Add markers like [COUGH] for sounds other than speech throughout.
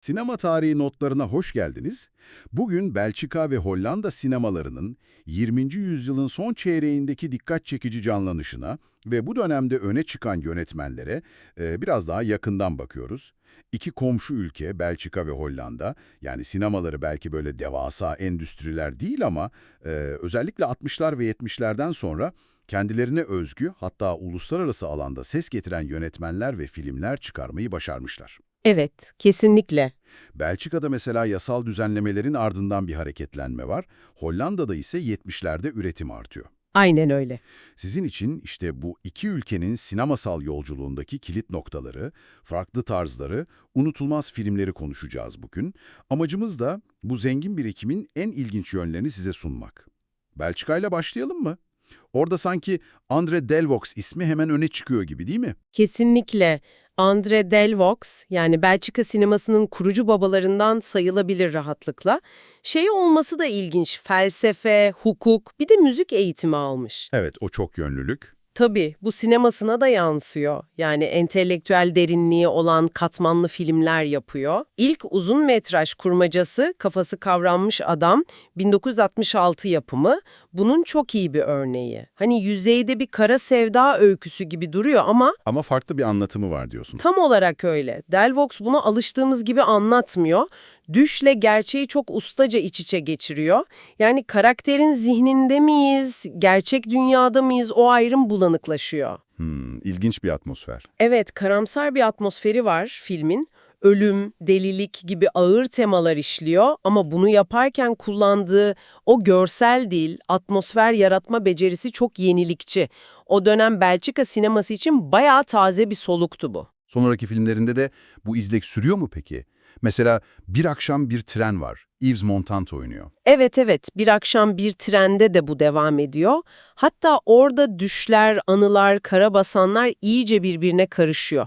Sinema tarihi notlarına hoş geldiniz. Bugün Belçika ve Hollanda sinemalarının 20. yüzyılın son çeyreğindeki dikkat çekici canlanışına ve bu dönemde öne çıkan yönetmenlere e, biraz daha yakından bakıyoruz. İki komşu ülke Belçika ve Hollanda, yani sinemaları belki böyle devasa endüstriler değil ama e, özellikle 60'lar ve 70'lerden sonra kendilerine özgü hatta uluslararası alanda ses getiren yönetmenler ve filmler çıkarmayı başarmışlar. Evet, kesinlikle. Belçika'da mesela yasal düzenlemelerin ardından bir hareketlenme var. Hollanda'da ise 70'lerde üretim artıyor. Aynen öyle. Sizin için işte bu iki ülkenin sinemasal yolculuğundaki kilit noktaları, farklı tarzları, unutulmaz filmleri konuşacağız bugün. Amacımız da bu zengin birikimin en ilginç yönlerini size sunmak. Belçika ile başlayalım mı? Orada sanki Andre Delvaux ismi hemen öne çıkıyor gibi değil mi? Kesinlikle. André Delvaux, yani Belçika sinemasının kurucu babalarından sayılabilir rahatlıkla. Şey olması da ilginç, felsefe, hukuk, bir de müzik eğitimi almış. Evet, o çok yönlülük. Tabii, bu sinemasına da yansıyor. Yani entelektüel derinliği olan katmanlı filmler yapıyor. İlk uzun metraj kurmacası Kafası Kavranmış Adam 1966 yapımı. Bunun çok iyi bir örneği. Hani yüzeyde bir kara sevda öyküsü gibi duruyor ama Ama farklı bir anlatımı var diyorsun. Tam olarak öyle. Delvox bunu alıştığımız gibi anlatmıyor. Düşle gerçeği çok ustaca iç içe geçiriyor. Yani karakterin zihninde miyiz, gerçek dünyada mıyız o ayrım bulanıklaşıyor. Hmm, ilginç bir atmosfer. Evet, karamsar bir atmosferi var filmin. Ölüm, delilik gibi ağır temalar işliyor ama bunu yaparken kullandığı o görsel dil, atmosfer yaratma becerisi çok yenilikçi. O dönem Belçika sineması için bayağı taze bir soluktu bu. Sonraki filmlerinde de bu izlek sürüyor mu peki? Mesela Bir Akşam Bir Tren var. Yves Montand oynuyor. Evet evet bir akşam bir trende de bu devam ediyor. Hatta orada düşler, anılar, karabasanlar iyice birbirine karışıyor.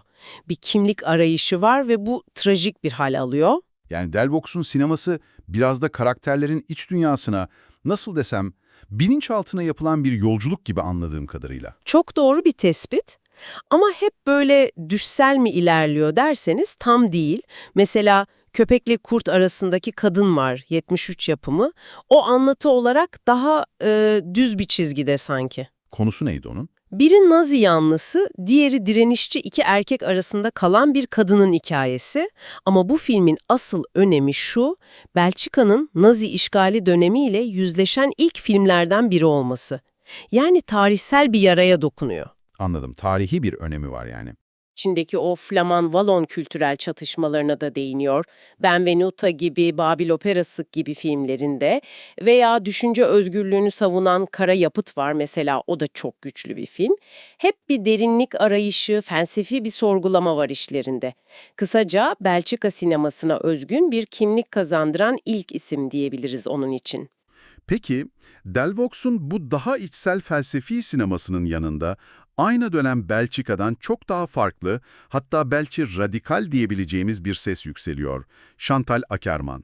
Bir kimlik arayışı var ve bu trajik bir hal alıyor. Yani Delvox'un sineması biraz da karakterlerin iç dünyasına, nasıl desem, bilinçaltına yapılan bir yolculuk gibi anladığım kadarıyla. Çok doğru bir tespit. Ama hep böyle düşsel mi ilerliyor derseniz tam değil. Mesela köpekle kurt arasındaki kadın var 73 yapımı. O anlatı olarak daha e, düz bir çizgide sanki. Konusu neydi onun? Biri Nazi yanlısı, diğeri direnişçi iki erkek arasında kalan bir kadının hikayesi. Ama bu filmin asıl önemi şu, Belçika'nın Nazi işgali dönemiyle yüzleşen ilk filmlerden biri olması. Yani tarihsel bir yaraya dokunuyor. Anladım. Tarihi bir önemi var yani. İçindeki o Flaman-Valon kültürel çatışmalarına da değiniyor. Benvenuta gibi, Babil Operası gibi filmlerinde veya düşünce özgürlüğünü savunan Kara Yapıt var mesela o da çok güçlü bir film. Hep bir derinlik arayışı, felsefi bir sorgulama var işlerinde. Kısaca Belçika sinemasına özgün bir kimlik kazandıran ilk isim diyebiliriz onun için. Peki, Delvox'un bu daha içsel felsefi sinemasının yanında aynı dönem Belçika'dan çok daha farklı, hatta belki radikal diyebileceğimiz bir ses yükseliyor. Chantal Akerman.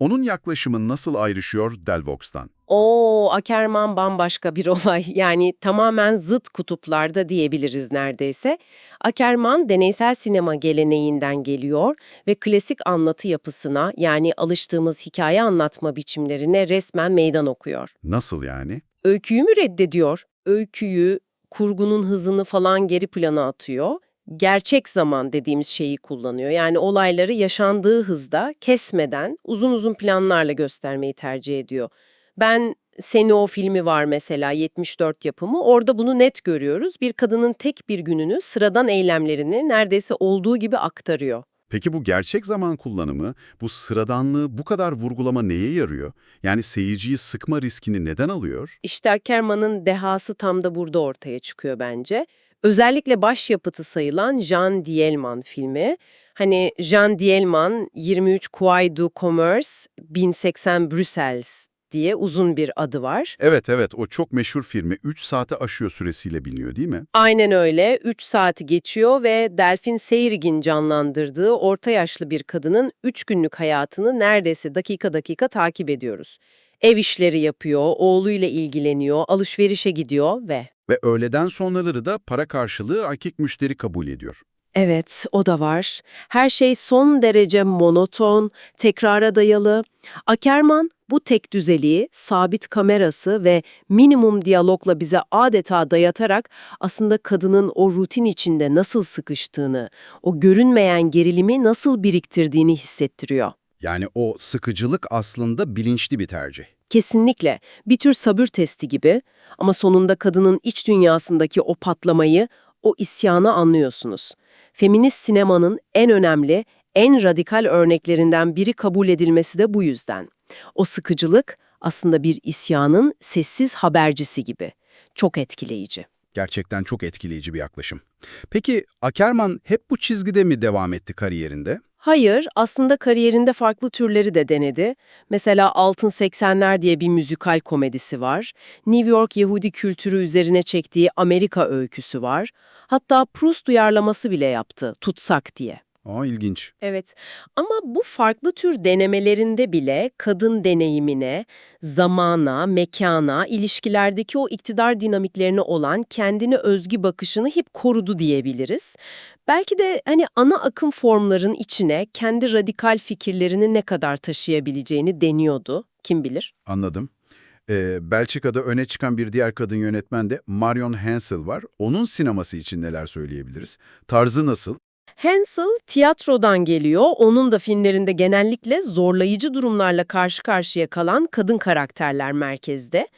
Onun yaklaşımı nasıl ayrışıyor Delvox'tan? O Akerman bambaşka bir [LAUGHS] olay. Yani tamamen zıt kutuplarda diyebiliriz neredeyse. Akerman deneysel sinema geleneğinden geliyor ve klasik anlatı yapısına yani alıştığımız hikaye anlatma biçimlerine resmen meydan okuyor. Nasıl yani? Öyküyü mü reddediyor? Öyküyü, kurgunun hızını falan geri plana atıyor. Gerçek zaman dediğimiz şeyi kullanıyor. Yani olayları yaşandığı hızda kesmeden uzun uzun planlarla göstermeyi tercih ediyor. Ben Seni o filmi var mesela 74 yapımı. Orada bunu net görüyoruz. Bir kadının tek bir gününü, sıradan eylemlerini neredeyse olduğu gibi aktarıyor. Peki bu gerçek zaman kullanımı, bu sıradanlığı bu kadar vurgulama neye yarıyor? Yani seyirciyi sıkma riskini neden alıyor? İşte Ackerman'ın dehası tam da burada ortaya çıkıyor bence. Özellikle başyapıtı sayılan Jean Dielman filmi. Hani Jean Dielman 23 Quai du Commerce 1080 Bruxelles diye uzun bir adı var. Evet evet o çok meşhur filmi 3 saate aşıyor süresiyle biliniyor değil mi? Aynen öyle. 3 saati geçiyor ve Delphine Seyrig'in canlandırdığı orta yaşlı bir kadının 3 günlük hayatını neredeyse dakika dakika takip ediyoruz. Ev işleri yapıyor, oğluyla ilgileniyor, alışverişe gidiyor ve... Ve öğleden sonraları da para karşılığı erkek müşteri kabul ediyor. Evet, o da var. Her şey son derece monoton, tekrara dayalı. Ackerman bu tek düzeliği, sabit kamerası ve minimum diyalogla bize adeta dayatarak aslında kadının o rutin içinde nasıl sıkıştığını, o görünmeyen gerilimi nasıl biriktirdiğini hissettiriyor. Yani o sıkıcılık aslında bilinçli bir tercih. Kesinlikle bir tür sabır testi gibi ama sonunda kadının iç dünyasındaki o patlamayı, o isyanı anlıyorsunuz. Feminist sinemanın en önemli, en radikal örneklerinden biri kabul edilmesi de bu yüzden. O sıkıcılık aslında bir isyanın sessiz habercisi gibi. Çok etkileyici. Gerçekten çok etkileyici bir yaklaşım. Peki Ackerman hep bu çizgide mi devam etti kariyerinde? Hayır, aslında kariyerinde farklı türleri de denedi. Mesela Altın 80'ler diye bir müzikal komedisi var. New York Yahudi kültürü üzerine çektiği Amerika öyküsü var. Hatta Proust uyarlaması bile yaptı, Tutsak diye. Aa ilginç. Evet ama bu farklı tür denemelerinde bile kadın deneyimine, zamana, mekana, ilişkilerdeki o iktidar dinamiklerine olan kendine özgü bakışını hep korudu diyebiliriz. Belki de hani ana akım formların içine kendi radikal fikirlerini ne kadar taşıyabileceğini deniyordu. Kim bilir? Anladım. Ee, Belçika'da öne çıkan bir diğer kadın yönetmen de Marion Hansel var. Onun sineması için neler söyleyebiliriz? Tarzı nasıl? Hansel tiyatrodan geliyor. Onun da filmlerinde genellikle zorlayıcı durumlarla karşı karşıya kalan kadın karakterler merkezde.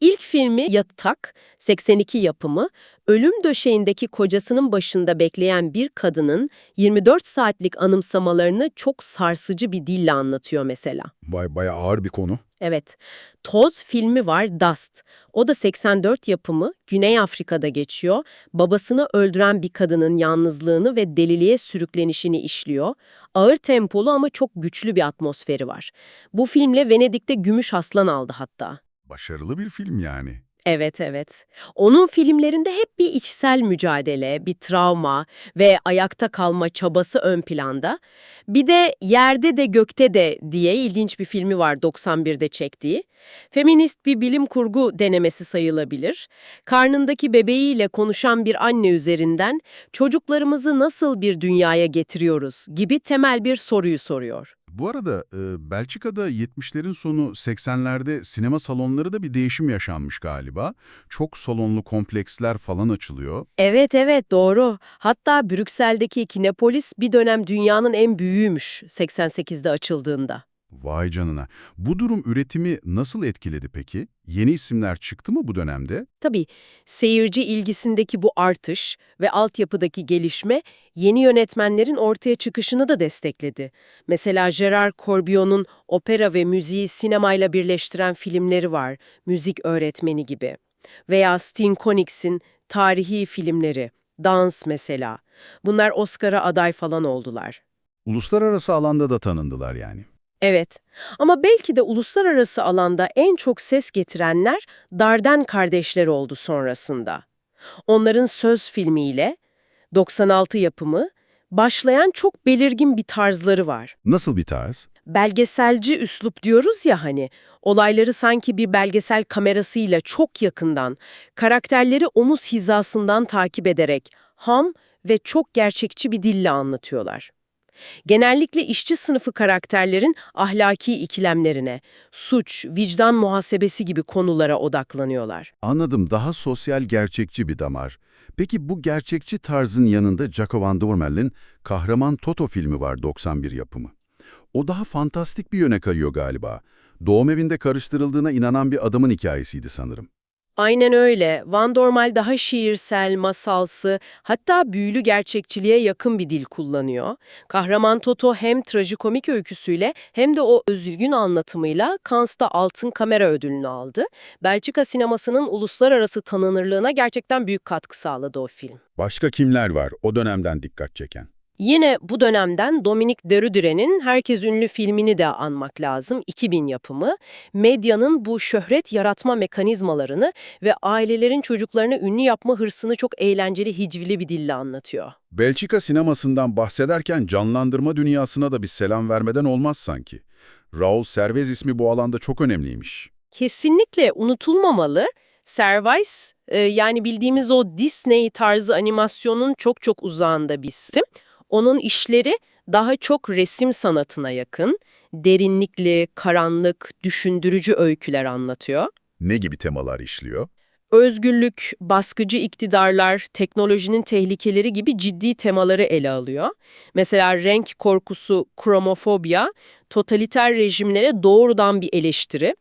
İlk filmi Yatak, 82 yapımı, ölüm döşeğindeki kocasının başında bekleyen bir kadının 24 saatlik anımsamalarını çok sarsıcı bir dille anlatıyor mesela. Vay bayağı ağır bir konu. Evet. Toz filmi var Dust. O da 84 yapımı, Güney Afrika'da geçiyor. Babasını öldüren bir kadının yalnızlığını ve deliliğe sürüklenişini işliyor. Ağır tempolu ama çok güçlü bir atmosferi var. Bu filmle Venedik'te Gümüş Aslan aldı hatta. Başarılı bir film yani. Evet, evet. Onun filmlerinde hep bir içsel mücadele, bir travma ve ayakta kalma çabası ön planda. Bir de Yerde de Gökte de diye ilginç bir filmi var 91'de çektiği. Feminist bir bilim kurgu denemesi sayılabilir. Karnındaki bebeğiyle konuşan bir anne üzerinden çocuklarımızı nasıl bir dünyaya getiriyoruz gibi temel bir soruyu soruyor. Bu arada e, Belçika'da 70'lerin sonu 80'lerde sinema salonları da bir değişim yaşanmış galiba. Çok salonlu kompleksler falan açılıyor. Evet evet doğru. Hatta Brüksel'deki Kinepolis bir dönem dünyanın en büyüğüymüş 88'de açıldığında. Vay canına. Bu durum üretimi nasıl etkiledi peki? Yeni isimler çıktı mı bu dönemde? Tabii seyirci ilgisindeki bu artış ve altyapıdaki gelişme yeni yönetmenlerin ortaya çıkışını da destekledi. Mesela Gerard Corbion'un opera ve müziği sinemayla birleştiren filmleri var, müzik öğretmeni gibi. Veya Steen Konigs'in tarihi filmleri, Dans mesela. Bunlar Oscar'a aday falan oldular. Uluslararası alanda da tanındılar yani. Evet ama belki de uluslararası alanda en çok ses getirenler Darden kardeşler oldu sonrasında. Onların söz filmiyle 96 yapımı başlayan çok belirgin bir tarzları var. Nasıl bir tarz? Belgeselci üslup diyoruz ya hani, olayları sanki bir belgesel kamerasıyla çok yakından, karakterleri omuz hizasından takip ederek ham ve çok gerçekçi bir dille anlatıyorlar. Genellikle işçi sınıfı karakterlerin ahlaki ikilemlerine, suç, vicdan muhasebesi gibi konulara odaklanıyorlar. Anladım, daha sosyal gerçekçi bir damar. Peki bu gerçekçi tarzın yanında Jaco Van Dormel'in Kahraman Toto filmi var 91 yapımı. O daha fantastik bir yöne kayıyor galiba. Doğum evinde karıştırıldığına inanan bir adamın hikayesiydi sanırım. Aynen öyle. Van Dormel daha şiirsel, masalsı, hatta büyülü gerçekçiliğe yakın bir dil kullanıyor. Kahraman Toto hem trajikomik öyküsüyle hem de o özgün anlatımıyla Cannes'ta Altın Kamera Ödülünü aldı. Belçika sinemasının uluslararası tanınırlığına gerçekten büyük katkı sağladı o film. Başka kimler var o dönemden dikkat çeken? Yine bu dönemden Dominique Derudurer'in herkes ünlü filmini de anmak lazım. 2000 yapımı. Medyanın bu şöhret yaratma mekanizmalarını ve ailelerin çocuklarını ünlü yapma hırsını çok eğlenceli, hicvili bir dille anlatıyor. Belçika sinemasından bahsederken canlandırma dünyasına da bir selam vermeden olmaz sanki. Raul Servez ismi bu alanda çok önemliymiş. Kesinlikle unutulmamalı. Servais, e, yani bildiğimiz o Disney tarzı animasyonun çok çok uzağında bir isim. Onun işleri daha çok resim sanatına yakın, derinlikli, karanlık, düşündürücü öyküler anlatıyor. Ne gibi temalar işliyor? Özgürlük, baskıcı iktidarlar, teknolojinin tehlikeleri gibi ciddi temaları ele alıyor. Mesela renk korkusu, kromofobya, totaliter rejimlere doğrudan bir eleştiri.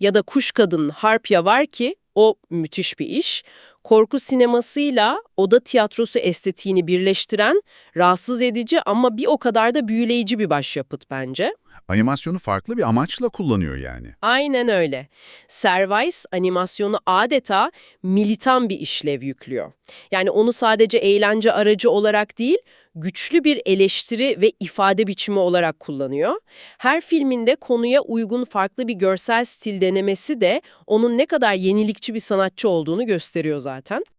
Ya da Kuş Kadın Harpya var ki o müthiş bir iş. Korku sinemasıyla oda tiyatrosu estetiğini birleştiren rahatsız edici ama bir o kadar da büyüleyici bir başyapıt bence. Animasyonu farklı bir amaçla kullanıyor yani. Aynen öyle. Servais animasyonu adeta militan bir işlev yüklüyor. Yani onu sadece eğlence aracı olarak değil, güçlü bir eleştiri ve ifade biçimi olarak kullanıyor. Her filminde konuya uygun farklı bir görsel stil denemesi de onun ne kadar yenilikçi bir sanatçı olduğunu gösteriyor zaten.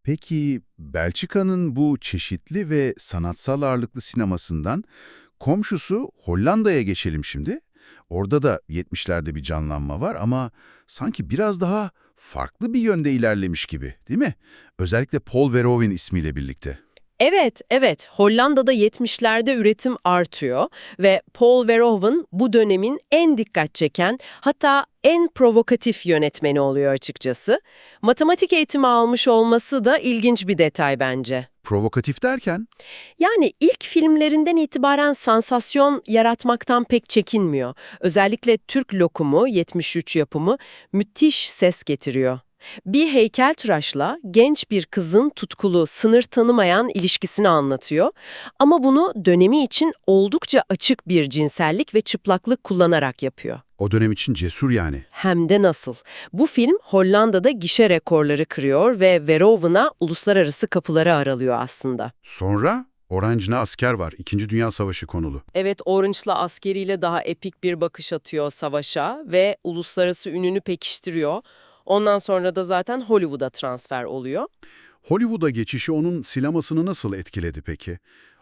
Peki Belçika'nın bu çeşitli ve sanatsal ağırlıklı sinemasından komşusu Hollanda'ya geçelim şimdi. Orada da 70'lerde bir canlanma var ama sanki biraz daha farklı bir yönde ilerlemiş gibi değil mi? Özellikle Paul Verhoeven ismiyle birlikte. Evet, evet. Hollanda'da 70'lerde üretim artıyor ve Paul Verhoeven bu dönemin en dikkat çeken hatta en provokatif yönetmeni oluyor açıkçası. Matematik eğitimi almış olması da ilginç bir detay bence. Provokatif derken Yani ilk filmlerinden itibaren sansasyon yaratmaktan pek çekinmiyor. Özellikle Türk Lokumu 73 yapımı müthiş ses getiriyor. Bir heykeltıraşla genç bir kızın tutkulu, sınır tanımayan ilişkisini anlatıyor. Ama bunu dönemi için oldukça açık bir cinsellik ve çıplaklık kullanarak yapıyor. o dönem için cesur yani. Hem de nasıl. Bu film Hollanda'da gişe rekorları kırıyor ve Verhoeven'a uluslararası kapıları aralıyor aslında. Sonra Orange'na asker var. İkinci Dünya Savaşı konulu. Evet, Orange'la askeriyle daha epik bir bakış atıyor savaşa ve uluslararası ününü pekiştiriyor. Ondan sonra da zaten Hollywood'a transfer oluyor. Hollywood'a geçişi onun sinemasını nasıl etkiledi peki?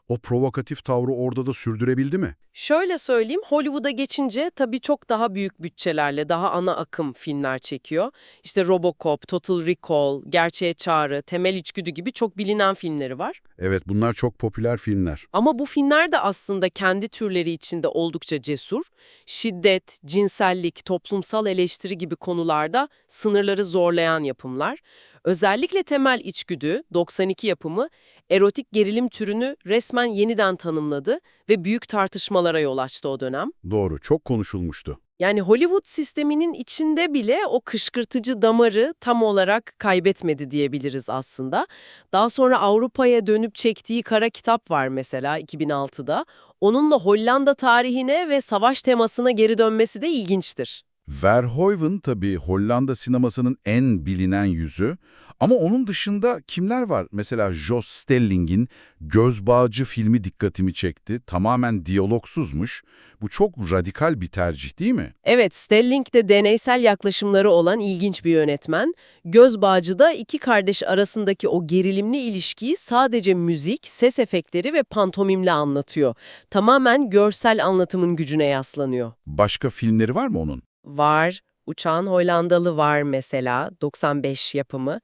O provokatif tavrı orada da sürdürebildi mi? Şöyle söyleyeyim, Hollywood'a geçince tabii çok daha büyük bütçelerle daha ana akım filmler çekiyor. İşte Robocop, Total Recall, Gerçeğe Çağrı, Temel İçgüdü gibi çok bilinen filmleri var. Evet bunlar çok popüler filmler. Ama bu filmler de aslında kendi türleri içinde oldukça cesur. Şiddet, cinsellik, toplumsal eleştiri gibi konularda sınırları zorlayan yapımlar. Özellikle Temel İçgüdü, 92 yapımı, erotik gerilim türünü resmen yeniden tanımladı ve büyük tartışmalara yol açtı o dönem. Doğru, çok konuşulmuştu. Yani Hollywood sisteminin içinde bile o kışkırtıcı damarı tam olarak kaybetmedi diyebiliriz aslında. Daha sonra Avrupa'ya dönüp çektiği Kara Kitap var mesela 2006'da. Onunla Hollanda tarihine ve savaş temasına geri dönmesi de ilginçtir. Verhoeven tabii Hollanda sinemasının en bilinen yüzü. Ama onun dışında kimler var? Mesela Jos Stelling'in Göz Bağcı filmi dikkatimi çekti. Tamamen diyalogsuzmuş. Bu çok radikal bir tercih değil mi? Evet, Stelling de deneysel yaklaşımları olan ilginç bir yönetmen. Göz Bağcı'da iki kardeş arasındaki o gerilimli ilişkiyi sadece müzik, ses efektleri ve pantomimle anlatıyor. Tamamen görsel anlatımın gücüne yaslanıyor. Başka filmleri var mı onun? Var, Uçağın Hollandalı var mesela, 95 yapımı.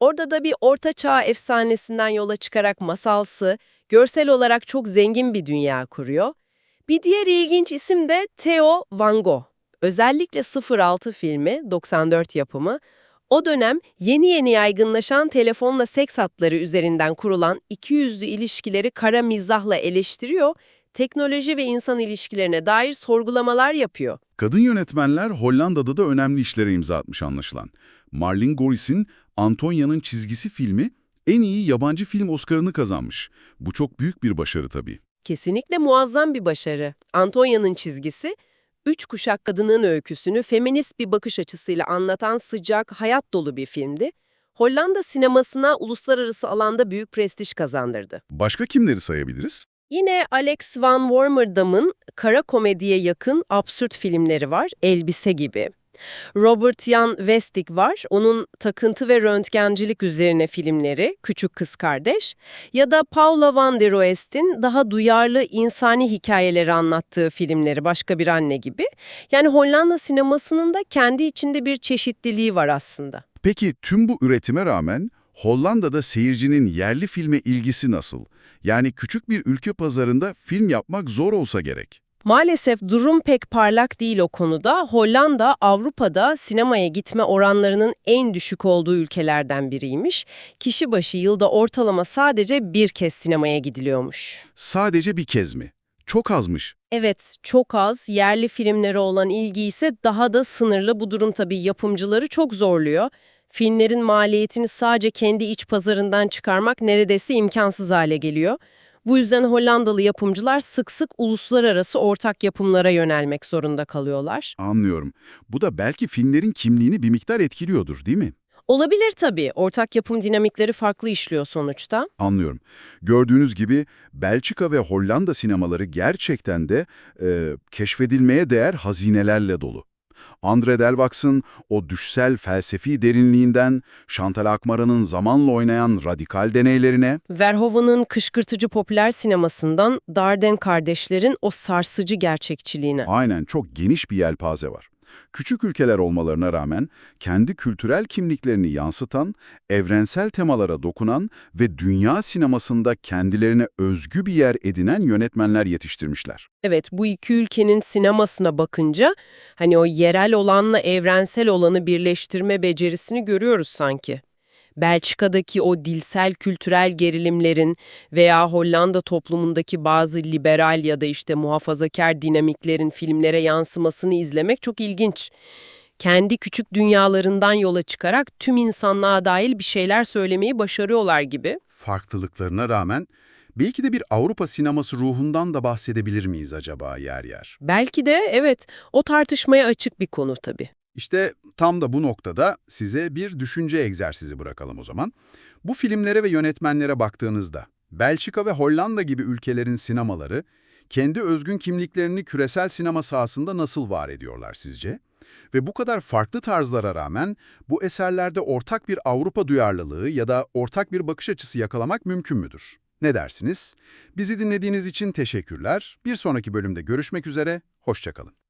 Orada da bir orta çağ efsanesinden yola çıkarak masalsı, görsel olarak çok zengin bir dünya kuruyor. Bir diğer ilginç isim de Theo Van Gogh. Özellikle 06 filmi, 94 yapımı, o dönem yeni yeni yaygınlaşan telefonla seks hatları üzerinden kurulan ikiyüzlü ilişkileri kara mizahla eleştiriyor, teknoloji ve insan ilişkilerine dair sorgulamalar yapıyor. Kadın yönetmenler Hollanda'da da önemli işlere imza atmış anlaşılan. Marlene Goris'in Antonia'nın çizgisi filmi en iyi yabancı film Oscar'ını kazanmış. Bu çok büyük bir başarı tabii. Kesinlikle muazzam bir başarı. Antonia'nın çizgisi, üç kuşak kadının öyküsünü feminist bir bakış açısıyla anlatan sıcak, hayat dolu bir filmdi. Hollanda sinemasına uluslararası alanda büyük prestij kazandırdı. Başka kimleri sayabiliriz? Yine Alex van Wormerdam'ın kara komediye yakın absürt filmleri var, Elbise gibi. Robert Jan Westig var. Onun takıntı ve röntgencilik üzerine filmleri Küçük Kız Kardeş ya da Paula van der Roest'in daha duyarlı insani hikayeleri anlattığı filmleri Başka Bir Anne gibi. Yani Hollanda sinemasının da kendi içinde bir çeşitliliği var aslında. Peki tüm bu üretime rağmen Hollanda'da seyircinin yerli filme ilgisi nasıl? Yani küçük bir ülke pazarında film yapmak zor olsa gerek. Maalesef durum pek parlak değil o konuda. Hollanda, Avrupa'da sinemaya gitme oranlarının en düşük olduğu ülkelerden biriymiş. Kişi başı yılda ortalama sadece bir kez sinemaya gidiliyormuş. Sadece bir kez mi? Çok azmış. Evet, çok az. Yerli filmlere olan ilgi ise daha da sınırlı. Bu durum tabii yapımcıları çok zorluyor. Filmlerin maliyetini sadece kendi iç pazarından çıkarmak neredeyse imkansız hale geliyor. Bu yüzden Hollandalı yapımcılar sık sık uluslararası ortak yapımlara yönelmek zorunda kalıyorlar. Anlıyorum. Bu da belki filmlerin kimliğini bir miktar etkiliyordur değil mi? Olabilir tabii. Ortak yapım dinamikleri farklı işliyor sonuçta. Anlıyorum. Gördüğünüz gibi Belçika ve Hollanda sinemaları gerçekten de e, keşfedilmeye değer hazinelerle dolu. André Delvax'ın o düşsel felsefi derinliğinden, Chantal Akmara'nın zamanla oynayan radikal deneylerine, Verhoeven'ın kışkırtıcı popüler sinemasından Darden kardeşlerin o sarsıcı gerçekçiliğine. aynen çok geniş bir yelpaze var. Küçük ülkeler olmalarına rağmen kendi kültürel kimliklerini yansıtan, evrensel temalara dokunan ve dünya sinemasında kendilerine özgü bir yer edinen yönetmenler yetiştirmişler. Evet, bu iki ülkenin sinemasına bakınca hani o yerel olanla evrensel olanı birleştirme becerisini görüyoruz sanki. Belçika'daki o dilsel kültürel gerilimlerin veya Hollanda toplumundaki bazı liberal ya da işte muhafazakar dinamiklerin filmlere yansımasını izlemek çok ilginç. Kendi küçük dünyalarından yola çıkarak tüm insanlığa dahil bir şeyler söylemeyi başarıyorlar gibi. Farklılıklarına rağmen belki de bir Avrupa sineması ruhundan da bahsedebilir miyiz acaba yer yer? Belki de evet o tartışmaya açık bir konu tabii. İşte tam da bu noktada size bir düşünce egzersizi bırakalım o zaman. Bu filmlere ve yönetmenlere baktığınızda Belçika ve Hollanda gibi ülkelerin sinemaları kendi özgün kimliklerini küresel sinema sahasında nasıl var ediyorlar sizce? Ve bu kadar farklı tarzlara rağmen bu eserlerde ortak bir Avrupa duyarlılığı ya da ortak bir bakış açısı yakalamak mümkün müdür? Ne dersiniz? Bizi dinlediğiniz için teşekkürler. Bir sonraki bölümde görüşmek üzere, hoşçakalın.